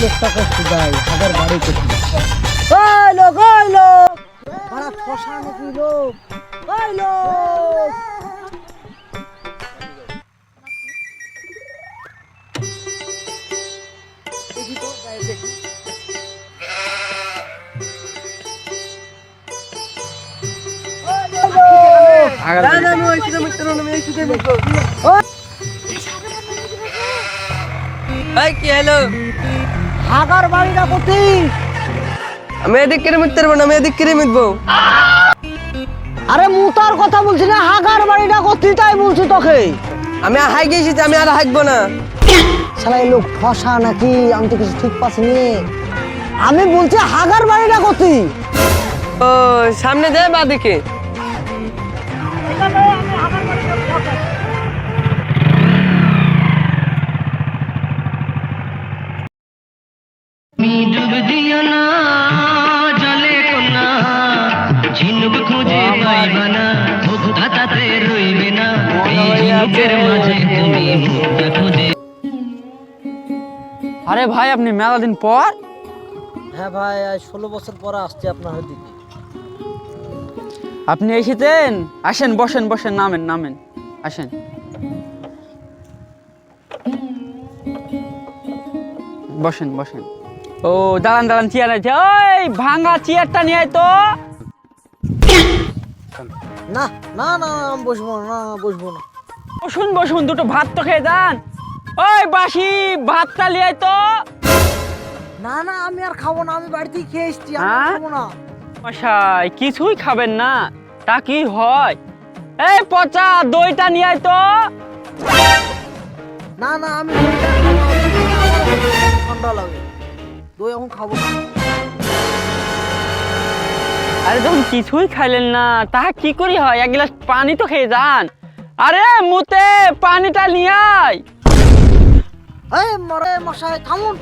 লোকটা কষ্ট দেয় হাজার বাড়ি করতে ওই লোক ওই লোক! বাড়া ঠসা নাকি লোক? ওই লোক! না, না, আমি ওই আমি এই কি হলো? হাগার বাড়িটা কোথায়? আমি এদিক করে মিটতে পারব না আমি এদিক করে মিটবো। আরে মুতার কথা বলছি না হাগার বাড়িটা কোথায় তাই বলছি তোকে? আমি হাই গেছি আমি আর হাঁকবো না। শালা এই লোক ফসা নাকি? আমি তো কিছু ঠিক পাচ্ছি নি। আমি বলছি হাগার বাড়িটা কোথায়? ও সামনে যায় বা দিও না জলে কোনা ঝিনুক খুঁজে পাইবা না তাতে রইবে না এই ঝিনুকের মাঝে তুমি খুঁজে আরে ভাই আপনি মেলা দিন পর? হ্যাঁ ভাই ষোলো বছর পরে আসছি আপনার দিকে। আপনি এসেছেন আসেন বসেন বসেন নামেন নামেন আসেন। বসেন বসেন। ও দাঁড়ান দাঁড়ান চেয়ার আছে। ওই ভাঙা চেয়ারটা নিয়ে তো। না না না আমি বসবো না না বসবো না। বসুন বসুন দুটো ভাত তো খেয়ে যান। ওই বাসি ভাতটা নিয়ে তো। না না আমি আর খাব না আমি বাড়িতেই খেয়ে এসছি আমি আর হ্যাঁ? খাব না। মশাই কিছুই খাবেন না। তা কি হয়? এই পচা দইটা নিয়ে আয় তো। না না আমি ঠান্ডা লাগে। দই এখন খাব। আরে যখন কিছুই খাইলেন না তা কি করি হয়? এক গ্লাস পানি তো খেয়ে যান। আরে মুতে পানিটা নিয়ে আয়। মরে মশাই থামুন।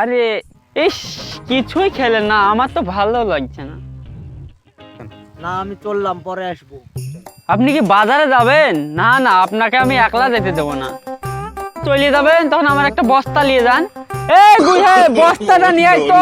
আরে ইস কিছুই খেলেন না আমার তো ভালো লাগছে না। না আমি চললাম পরে আসব। আপনি কি বাজারে যাবেন? না না আপনাকে আমি একলা যেতে দেবো না। চলে যাবেন তখন আমার একটা বস্তা নিয়ে যান। এই বুঝে বস্তাটা নিয়ে আয় তো